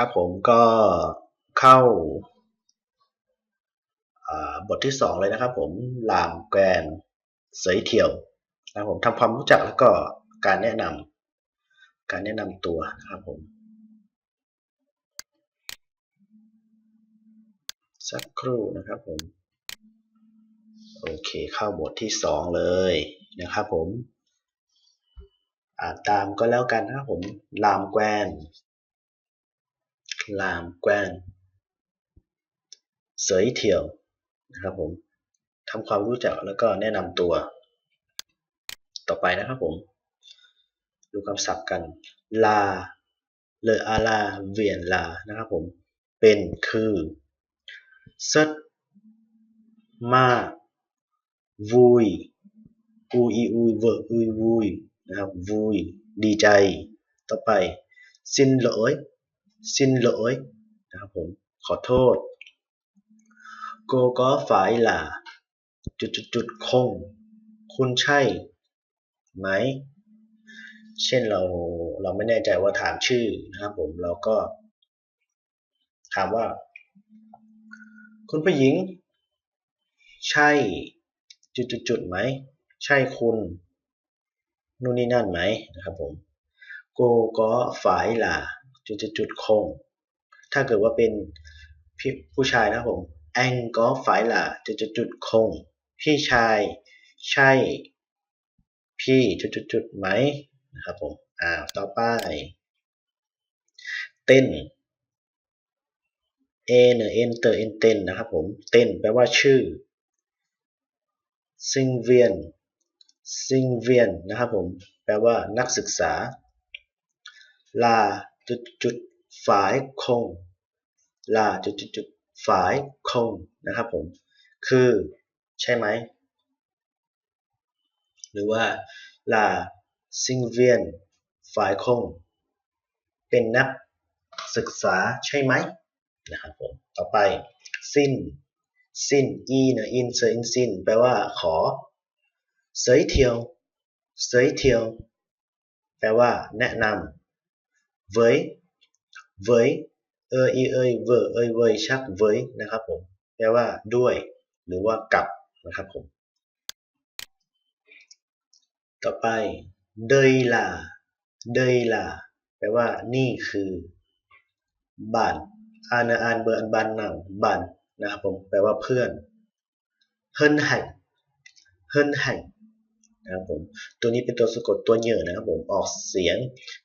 ครับผมก็เข้าบทที่สองเลยนะครับผมลามแกนเสยเที่ยวนะครับผมทำความรู้จักแล้วก็การแนะนำการแนะนำตัวนะครับผมสักครู่นะครับผมโอเคเข้าบทที่สองเลยนะครับผมอ่านตามก็แล้วกันนะครับผมลามแกน ลามแกวนเสยเที่ยวนะครับผมทำความรู้จักแล้วก็แนะนำตัว ต่อไปนะครับผม ดูคำศัพท์กัน ลา เลออาลา เวียนลา นะครับผม เป็นคือเซดมาวุยอูอีอุยเวออุยวุยนะครับวุยดีใจ ต่อไปสิ้นลอย สิ้นลอยนะครับผมขอโทษโกก็ฝ่ายละจุดจุดจุดคง คุณใช่ไหม เช่นเราเราไม่แน่ใจว่าถามชื่อนะครับผมเราก็ ถามว่า คุณผู้หญิง ใช่ จุดจุดจุดไหม ใช่คุณนู่นนี่นั่นไหมนะครับผมโกก็ฝ่ายล่ะ จุดจุดจุดคงถ้าเกิดว่าเป็นพี่ผู้ชายนะครับผมแองก็ฝ่ายล่ะจุดจุดจุดคงพี่ชายใช่พี่จุดจุดจุดไหมนะครับผมอ่าต่อไป เต้นเอเนเอนเตอร์เอนเต้นนะครับผมเต้นแปลว่าชื่อซิงเวียนซิงเวียนนะครับผมแปลว่านักศึกษาลา จุดจุดฝ่ายคงลาจุดจุดจุดฝ่ายคงนะครับผม คือใช่ไหม หรือว่าลาซิงเวียนฝ่ายคง เป็นนักศึกษาใช่ไหมนะครับผม ต่อไปสิ้นสิ้นอีนะอินเซอินสิ้นแปลว่าขอเสยเทียวเสยเทียว แปลว่า แนะนำ เวยเวยเอออีเอยเวอเอยเวยชักเวยนะครับผมแปลว่าด้วย หรือว่ากับนะครับผม ต่อไปเดยลาเดยลาแปลว่านี่คือบ้านอ่านอ่านเบอร์อันบันหนังบันนะครับผมแปลว่าเพื่อนเฮินไห่เฮินไห่นะครับผมตัวนี้เป็นตัวสะกดตัวเหยื่อนะครับผมออกเสียง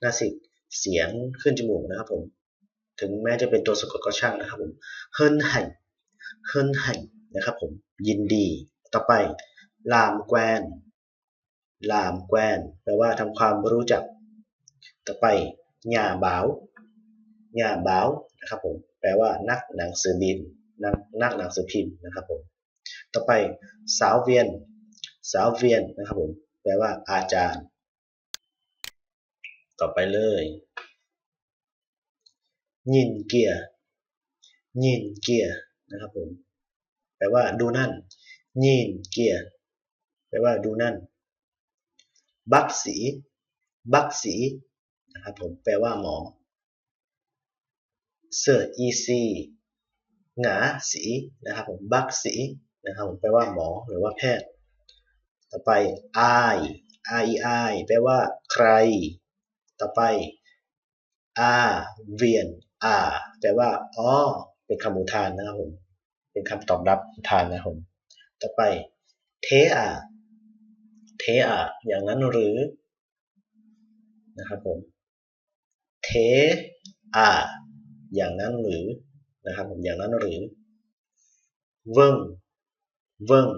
นาสิก เสียงขึ้นจมูกนะครับผม ถึงแม้จะเป็นตัวสะกดก็ช่างนะครับผมเฮินไห่เฮินไห่นะครับผมยินดี ต่อไปลามแกวนลามแกวนแปลว่าทำความรู้จัก ต่อไปหย่าบ่าวหย่าบ่าวนะครับผมแปลว่านักหนังสือพิมพ์นักนักหนังสือพิมพ์นะครับผมต่อไปสาวเวียน สาวเวียนนะครับผมแปลว่าอาจารย์ ต่อไปเลยยินเกียร์ยินเกียร์นะครับผมแปลว่าดูนั่นยินเกียร์แปลว่าดูนั่น บักสี บักสีนะครับผมแปลว่าหมอเซอร์อีซีหงาสีนะครับผมบักสีนะครับผมแปลว่าหมอหรือว่าแพทย์ ต่อไป I I I แปลว่าใคร ต่อไปอาเวียนอาแปลว่าอ๋อเป็นคำอุทานนะครับผม เป็นคำตอบรับอุทานนะครับผม ต่อไปเทอาเทอาอย่างนั้นหรือนะครับผมเทอาอย่างนั้นหรือนะครับผมอย่างนั้นหรือเวิงเวิง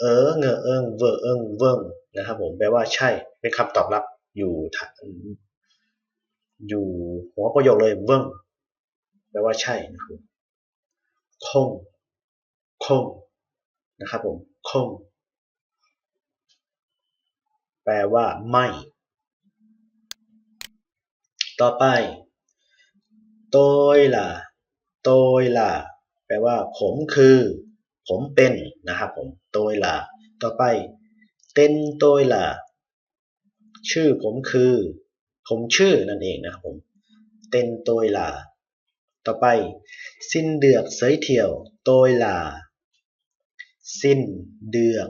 เออเงอเอิงเวอเอิงเวิงนะครับผมแปลว่าใช่เป็นคำตอบรับ อยู่อยู่หัวประโยคเลยเวิงแปลว่าใช่นะครับคงคงนะครับผมคง แปลว่าไม่ ต่อไปโตยล่ะโตยล่ะแปลว่า ผมคือ ผมเป็นนะครับผมโตยล่ะต่อไปเต้นโตยล่ะ ชื่อผมคือ ผมชื่อนั่นเองนะครับผม tên tôi là ต่อไป xin được giới thiệu tôi là xin được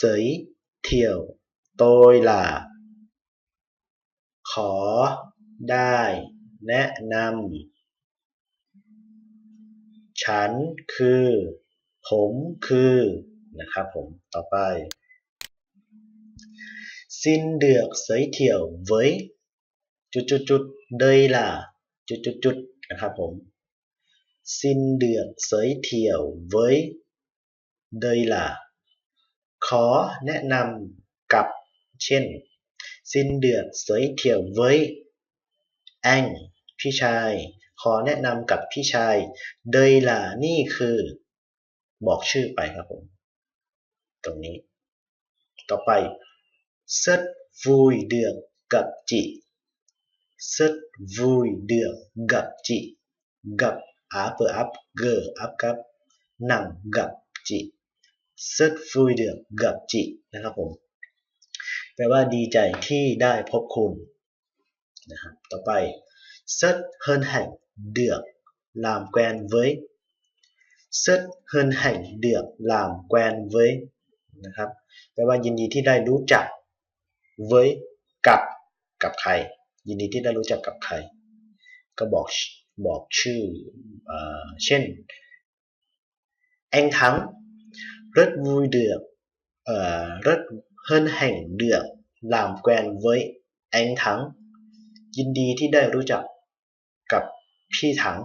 giới thiệu tôi là ขอได้แนะนำฉันคือ ผมคือนะครับผมต่อไป xin được giới thiệu với จุดจุดจุด đây là จุดจุดจุดนะครับผม xin được giới thiệu với đây là ขอแนะนำกับ เช่น xin được giới thiệu với anh พี่ชาย ขอแนะนำกับพี่ชาย đây là นี่คือ บอกชื่อไปครับผม ตรงนี้ ต่อไป rất vui được gặp chị. Rất vui được gặp chị. Gặp áp ở áp, g, áp cấp nặng gặp chị. Rất vui được gặp chị. นะครับผมแปลว่าดีใจที่ได้พบคุณนะครับต่อไป rất hân hạnh được làm quen với. Rất hân hạnh được làm quen với. นะครับแปลว่ายินดีที่ได้รู้จัก với กับกับใคร ยินดีที่ได้รู้จักกับใคร ก็บอกบอกชื่อเอเช่น anh Thắng rất vui được uh, rất hân hạnh được làm quen với anh Thắng ยินดีที่ได้รู้จักกับพี่ถัง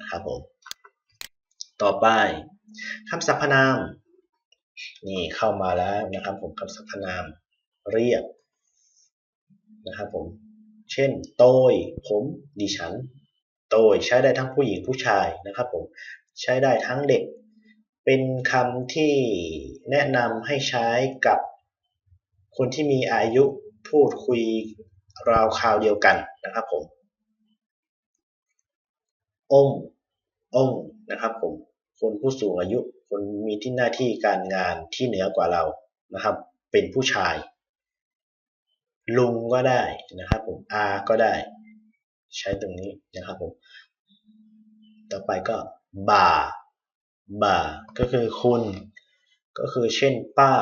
นะครับผมต่อไปคำสรรพนามนี่เข้ามาแล้วนะครับผมคำสรรพนามเรียก นะครับผม เช่น โตย ผมดิฉัน โตยใช้ได้ทั้งผู้หญิงผู้ชายนะครับผม ใช้ได้ทั้งเด็ก เป็นคำที่แนะนำให้ใช้กับคนที่มีอายุพูดคุยราวคราวเดียวกันนะครับผม ององนะครับผม คนผู้สูงอายุ คนมีที่หน้าที่การงานที่เหนือกว่าเรานะครับ เป็นผู้ชาย ลุงก็ได้นะครับผมอาก็ได้ ใช้ตรงนี้นะครับผม ต่อไปก็บ่าบ่าก็คือคุณ ก็คือเช่น ป้า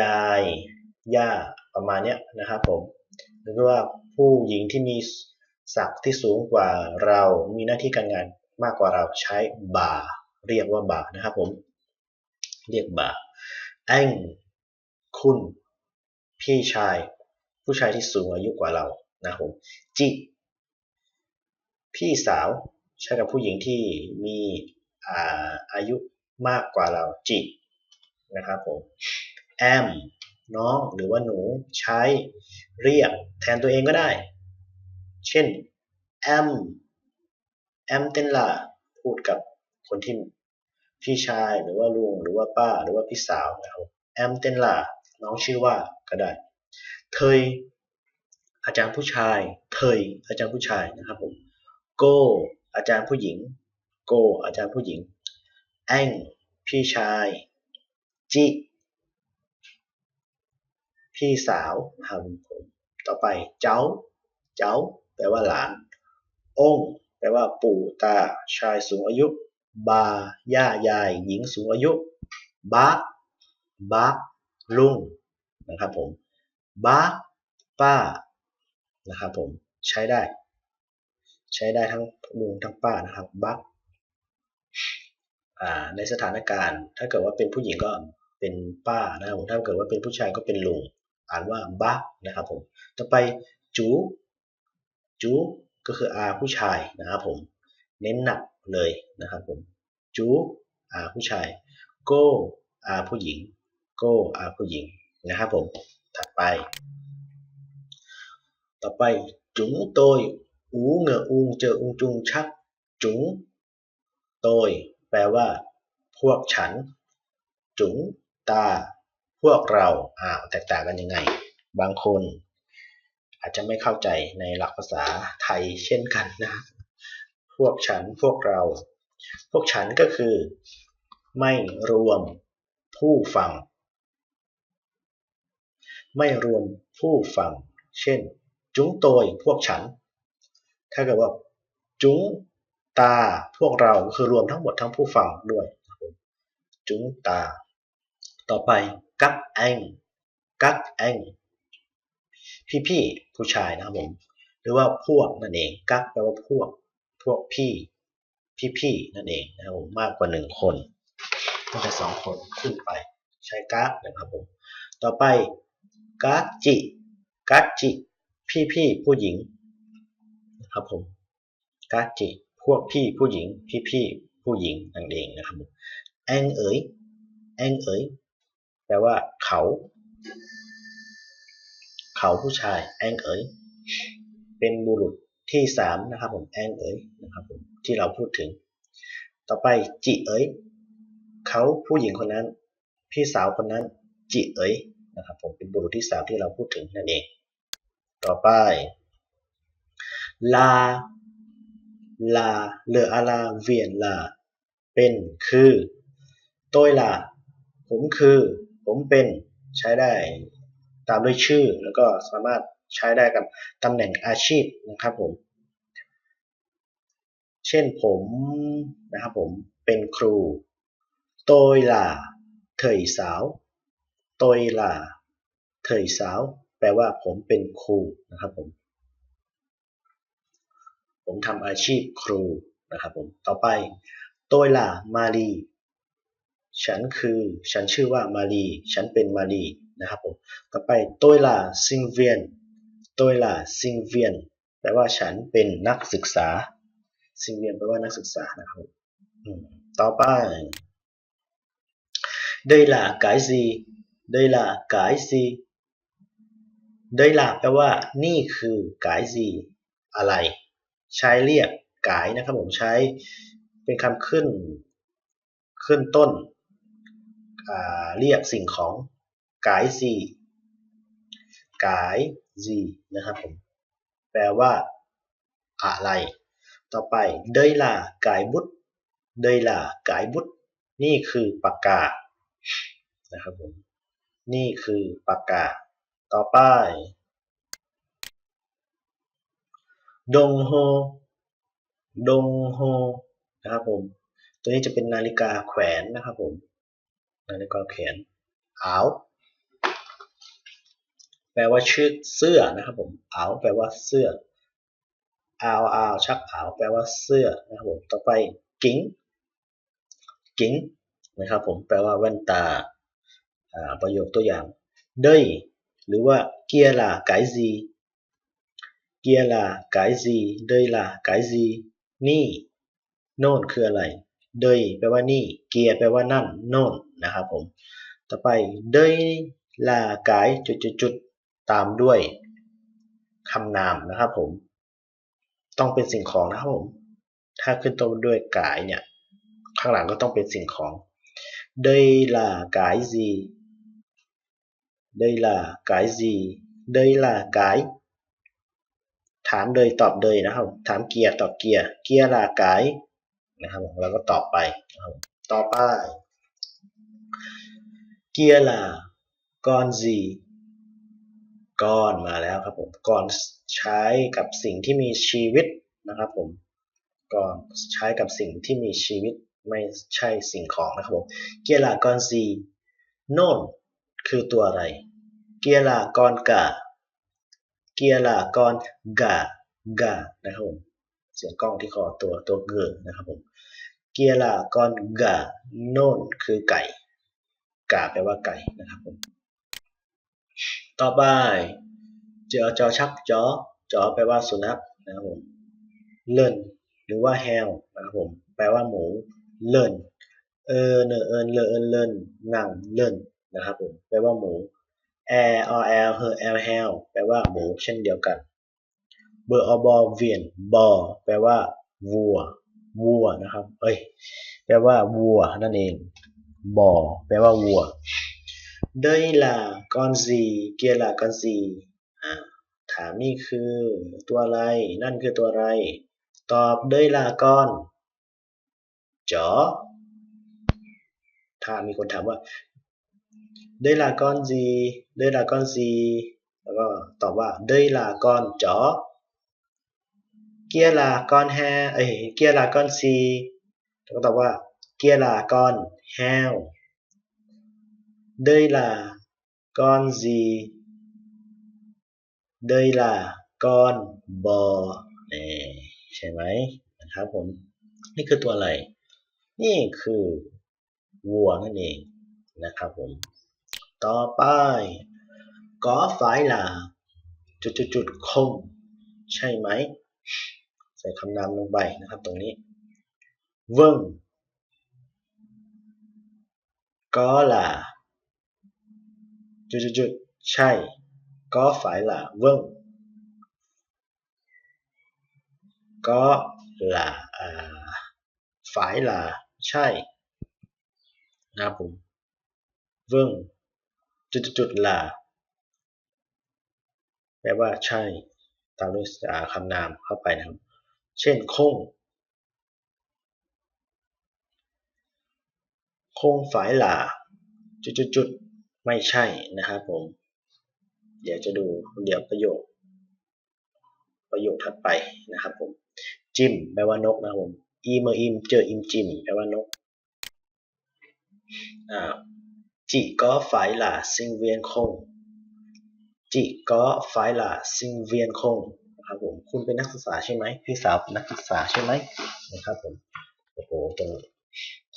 ยาย ย่า ประมาณนี้นะครับผมหรือว่าผู้หญิงที่มีศักดิ์ที่สูงกว่าเรา มีหน้าที่การงานมากกว่าเราใช้บ่า เรียกว่าบ่านะครับผม เรียกบ่าแองคุณ พี่ชาย ผู้ชายที่สูงอายุกว่าเรานะครับผมจิพี่สาวใช้กับผู้หญิงที่มีอาอายุมากกว่าเราจินะครับผมแอมน้องหรือว่าหนูใช้เรียกแทนตัวเองก็ได้ เช่นแอมแอมเต้นล่ะพูดกับคนที่พี่ชายหรือว่าลุงหรือว่าป้าหรือว่าพี่สาวนะครับแอมเต้นล่ะน้องชื่อว่าก็ได้ เทยอาจารย์ผู้ชาย เทยอาจารย์ผู้ชายนะครับผมโกอาจารย์ผู้หญิงโกอาจารย์ผู้หญิง แองพี่ชาย จิ พี่สาวนะครับผมต่อไปเจ้า เจ้า แปลว่าหลาน องแปลว่าปู่ตา ชายสูงอายุ บา ย่า ยาย หญิงสูงอายุบาบาลุง นะครับผม บาป้านะครับผมใช้ได้ ใช้ได้ทั้งลุงทั้งป้านะครับบักในสถานการณ์ ถ้าเกิดว่าเป็นผู้หญิงก็เป็นป้านะครับผมถ้าเกิดว่าเป็นผู้ชายก็เป็นลุงอ่านว่าบะนะครับผมต่อไปจูจูก็คืออาผู้ชายนะครับผมเน้นหนักเลยนะครับผมจูอาผู้ชายโกอาผู้หญิงโกอาผู้หญิงนะครับผม ถัดไป ต่อไปจุ๋งโตยอูเหงออุงเจออุงจุงชัก จุ๋งโตยแปลว่า พวกฉัน จุ๋งตา พวกเราอ้าวแตกต่างกันยังไง บางคน อาจจะไม่เข้าใจในหลักภาษาไทยเช่นกันนะพวกฉันพวกเรา พวกฉันก็คือ ไม่รวมผู้ฟัง ไม่รวมผู้ฟัง เช่น จุ้งโตยพวกฉัน ถ้าเกิดว่าจุ้งตาพวกเราคือรวมทั้งหมดทั้งผู้ฟังด้วยครับผมจุ้งตา ต่อไปกักแองกักแองพี่ๆผู้ชายนะครับผมหรือว่าพวกนั่นเองกักแปลว่าพวก พวกพี่ พี่ๆนั่นเองนะครับผมมากกว่าหนึ่งคนตั้งแต่สองคนขึ้นไป ใช้กักนะครับผมต่อไป กักจิกักจิ พี่ๆผู้หญิงนะครับผมกักจิ พวกพี่ผู้หญิง พี่ๆผู้หญิงนั่นเองนะครับผมแองเอ๋ยแองเอ๋ยแปลว่าเขา เขาผู้ชายแองเอ๋ยเป็นบุรุษที่สามนะครับผมแองเอ๋ยนะครับผมที่เราพูดถึง ต่อไปจิเอ๋ยเขาผู้หญิงคนนั้น พี่สาวคนนั้นจิเอ๋ย นะครับผมเป็นบุรุษที่สามที่เราพูดถึงนั่นเอง ต่อไป ลา ลาเลออาลาเวียนลา เป็นคือตัวลาผมคือ ผมเป็นใช้ได้ตามด้วยชื่อ แล้วก็สามารถใช้ได้กับตำแหน่งอาชีพนะครับผม เช่นผมนะครับผมเป็นครูตัวลาเถยสาว ตัวลาเถยสาว แปลว่าผมเป็นครูนะครับผม ผมทำอาชีพครูนะครับผม ต่อไปตัวลามาลีฉันคือ ฉันชื่อว่ามาลีฉันเป็นมาลีนะครับผม ต่อไปตัวลาซิงเวียนตัวลาซิงเวียนแปลว่าฉันเป็นนักศึกษา ซิงเวียนแปลว่านักศึกษานะครับ ต่อไป đây là cái gì đây là cái gì đây là แปลว่า นี่คือ cái gì อะไร ใช้เรียกกายนะครับผมใช้เป็นคำขึ้น ขึ้นต้น เรียกสิ่งของกายซีกายซีนะครับผมแปลว่า อะไร ต่อไปเดยล่ะกายบุตเดยล่ะกายบุตนี่คือปากกานะครับผม นี่คือปากกา ต่อไป ดงโฮ ดงโฮ นะครับผม ตัวนี้จะเป็นนาฬิกาแขวนนะครับผม นาฬิกาแขวนอาวแปลว่าชื่อเสื้อนะครับผมอาวแปลว่าเสื้ออาวอาวชักอาวแปลว่าเสื้อนะครับผม ต่อไป กิ้ง กิ้ง นะครับผม แปลว่าแว่นตา ประโยคตัวอย่างเดยหรือว่าเกียร์ลาไกซีเกียร์ลาไกซีเดยลาไกซีนี่โน่นคืออะไรเดยแปลว่านี่ เกียร์แปลว่านั่นโน่นนะครับผม ต่อไปเดยลาไกจุดๆตามด้วยคำนามนะครับผม ต้องเป็นสิ่งของนะครับผม ถ้าขึ้นต้นด้วยกายเนี่ย ข้างหลังก็ต้องเป็นสิ่งของ đây là cái gì đây là cái gì đây là cái ถามเลยตอบเลยนะครับ ถามเกียร์ตอบเกียร์เกียร์ละไกนะครับผมเราก็ตอบไปนะครับต่อไปเกียร์ละก่อนซีก่อนมาแล้วครับผมก่อนใช้กับสิ่งที่มีชีวิตนะครับผมก่อนใช้กับสิ่งที่มีชีวิตไม่ใช่สิ่งของนะครับผมเกียร์ลากอนซีโน่น คือตัวอะไร เกียร์ลากอนกาเกียร์ลากอนกากานะครับผมเสียงกล้องที่คอตัวตัวเกือนะครับผมเกียร์ลากอนกาโน่นคือไก่กาแปลว่าไก่นะครับผมต่อไปเจอจอชักจอจอแปลว่าสุนัขนะครับผมเล่นหรือว่าแฮวนะครับผมแปลว่าหมูเลินเออเนอเอินเลอเอินเลินนังเลิน นะครับผมแปลว่าหมูแอร์อแอลเฮอแอลแฮลแปลว่าหมูเช่นเดียวกัน เบอร์อบอเวียนบอแปลว่าวัววัวนะครับ เอ้ย แปลว่าวัวนั่นเองบอแปลว่าวัวเดยลากอนซีเกียลากอนซีถามนี่คือตัวอะไร นั่นคือตัวอะไร ตอบเดยลากอนจอถ้ามีคนถามว่า đây là con gì đây là con gì แล้วก็ตอบว่า đây là con chó เกียร์ลาก้อนแฮเอ้ยเกียร์ลาก้อนซีก็ตอบว่าเกียร์ลาก้อนแฮวเดยลาก้อนซีเดยลาก้อนบอนี่ใช่ไหมนะครับผมนี่คือตัวอะไร นี่คือวัวนั่นเองนะครับผม ต่อไปก็ฝ่ายลาจุดจุดจุดคงใช่ไหม ใส่คำนามลงไปนะครับตรงนี้ เวิงก็ล่ะจุดจุดจุดใช่ก็ฝ่ายล่ะเวิงก็ล่ะฝ่ายล่ะใช่นะครับผมเวิง จุดจุดจุดล่ะแปลว่าใช่ ตามด้วยคำนามเข้าไปนะครับ เช่นคง คงฝายหลาจุดๆไม่ใช่นะครับผม เดี๋ยวจะดูเดี๋ยวประโยค ประโยคถัดไปนะครับผม จิมแปลว่านกนะครับผมอีเมออิมเจออิมจิมแปลว่านกอ่า Chỉ có phải là sinh viên không? Chỉ có phải là sinh viên không? ครับผม คุณเป็นนักศึกษาใช่ไหม พี่สาวนักศึกษาใช่ไหมนะครับผม โอ้โหตรง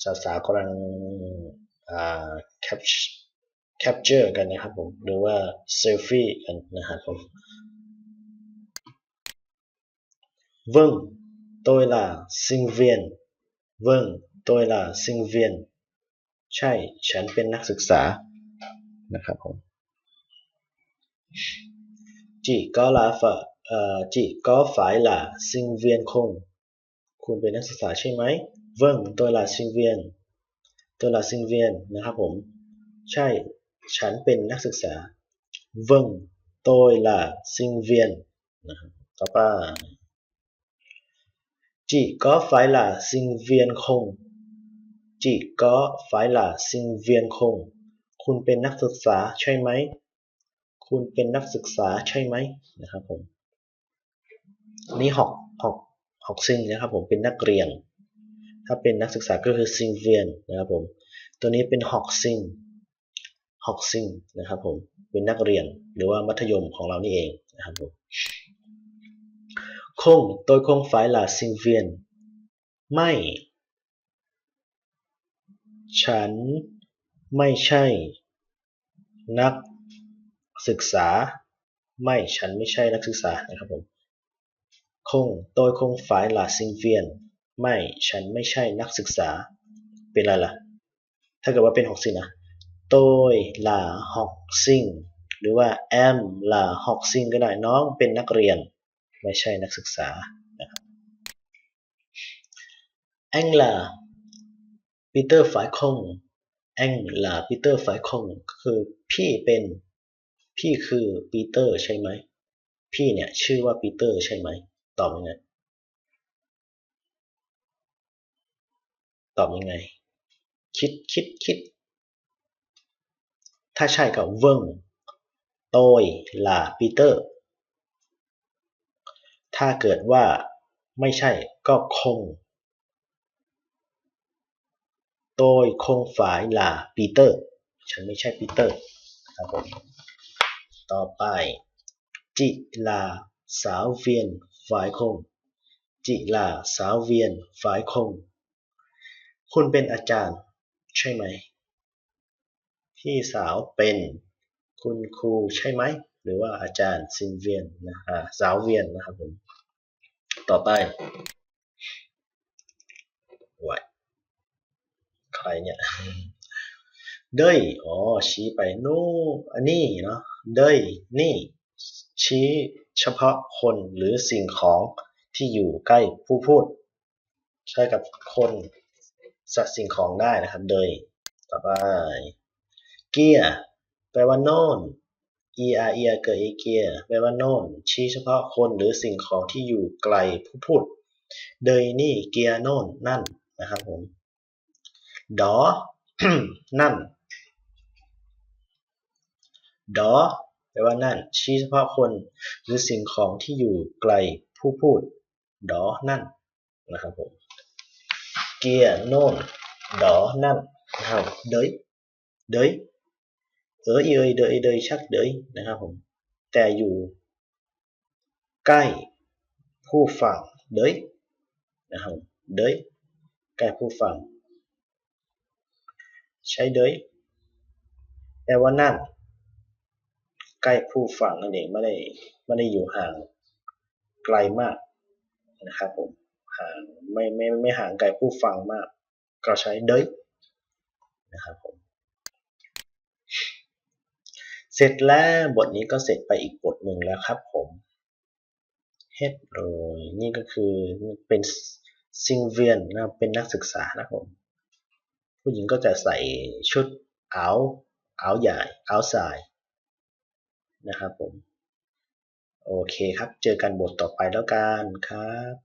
ศึกษากำลังอ่า capture capture กันนะครับผม หรือว่า selfie กันนะครับผม Vâng, tôi là sinh viên. Vâng, tôi là sinh viên. ใช่ ฉันเป็นนักศึกษา นะครับผมจีก็ลาฝเอ่อจีก็ฝ่ายละซิงเวียนคง คุณเป็นนักศึกษาใช่ไหมเวิ้งตัวละซิงเวียน ตัวละซิงเวียนนะครับผม ใช่ ฉันเป็นนักศึกษา เวิ้งตัวละซิงเวียนนะครับต่อไปจีก็ฝ่ายละซิงเวียนคง จีก็ฝ่ายละซิงเวียนคงคุณเป็นนักศึกษาใช่ไหม คุณเป็นนักศึกษาใช่ไหมนะครับผม นี่หอกหอกหอกซิงนะครับผมเป็นนักเรียน ถ้าเป็นนักศึกษาก็คือซิงเวียนนะครับผม ตัวนี้เป็นหอกซิงหอกซิงนะครับผม เป็นนักเรียนหรือว่ามัธยมของเรานี่เองนะครับผมคงโดยคงฝ่ายลาซิงเวียน ไม่ ฉันไม่ใช่นักศึกษา ไม่ฉันไม่ใช่นักศึกษานะครับผมคงโดยคงฝ่ายลาซิงเวียน ไม่ฉันไม่ใช่นักศึกษา เป็นอะไรล่ะ ถ้าเกิดว่าเป็นหกสินะโดยลาหอกซิงหรือว่าแอมลาหอกซิงก็ได้น้องเป็นนักเรียน ไม่ใช่นักศึกษานะครับแองลา ปีเตอร์ฝ่ายคงแองลาปีเตอร์ฝ่ายคงคือพี่เป็นพี่คือปีเตอร์ใช่ไหม พี่เนี่ยชื่อว่าปีเตอร์ใช่ไหม ตอบยังไง ตอบยังไง คิดคิดคิด ถ้าใช่ก็เวิ้งโตยลาปีเตอร์ ถ้าเกิดว่าไม่ใช่ก็คง โตยคงฝายลาปีเตอร์ฉันไม่ใช่ปีเตอร์ครับผมต่อไป จิลาสาวเวียนฝ่ายคง จิลาสาวเวียนฝ่ายคง คุณเป็นอาจารย์ ใช่ไหม พี่สาวเป็นคุณครูใช่ไหม หรือว่าอาจารย์ซินเวียนนะฮะสาวเวียนนะครับผม ต่อไปวาย ใครเนี่ยเดยอ๋อ ชี้ไปนู่นอันนี้เนาะเดยนี่ ชี้เฉพาะคนหรือสิ่งของที่อยู่ใกล้ผู้พูด ใช้กับคนสัตว์สิ่งของได้นะครับเดยต่อไปเกียร์แปลว่าโน่น e r e เกิดเกียร์แปลว่าโน่น ชี้เฉพาะคนหรือสิ่งของที่อยู่ไกลผู้พูด เดยนี่เกียร์โน่นนั่นนะครับผม ดอ นั่น ดอแปลว่านั่น ชี้เฉพาะคน หรือสิ่งของที่อยู่ไกลผู้พูด ดอ นั่น นะครับผม เกียร์โน่น ดอ นั่นนะครับเดยเดยเออเอยเดยเดยชักเดยนะครับผม แต่อยู่ ใกล้ผู้ฟังเดยนะครับเดยใกล้ผู้ฟัง ใช้เดยแปลว่านั่น ใกล้ผู้ฟังนั่นเองไม่ได้ไม่ได้อยู่ห่างไกลมากนะครับผมห่างไม่ไม่ไม่ห่างไกลผู้ฟังมาก ก็ใช้เดยนะครับผมเสร็จแล้วบทนี้ก็เสร็จไปอีกบทหนึ่งแล้วครับผมเฮ็ดเลยนี่ก็คือเป็นซิงเวียนนะเป็นนักศึกษานะผม ผู้หญิงก็จะใส่ชุดเอาเอาใหญ่เอาสายนะครับผม โอเคครับ เจอกันบทต่อไปแล้วกันครับ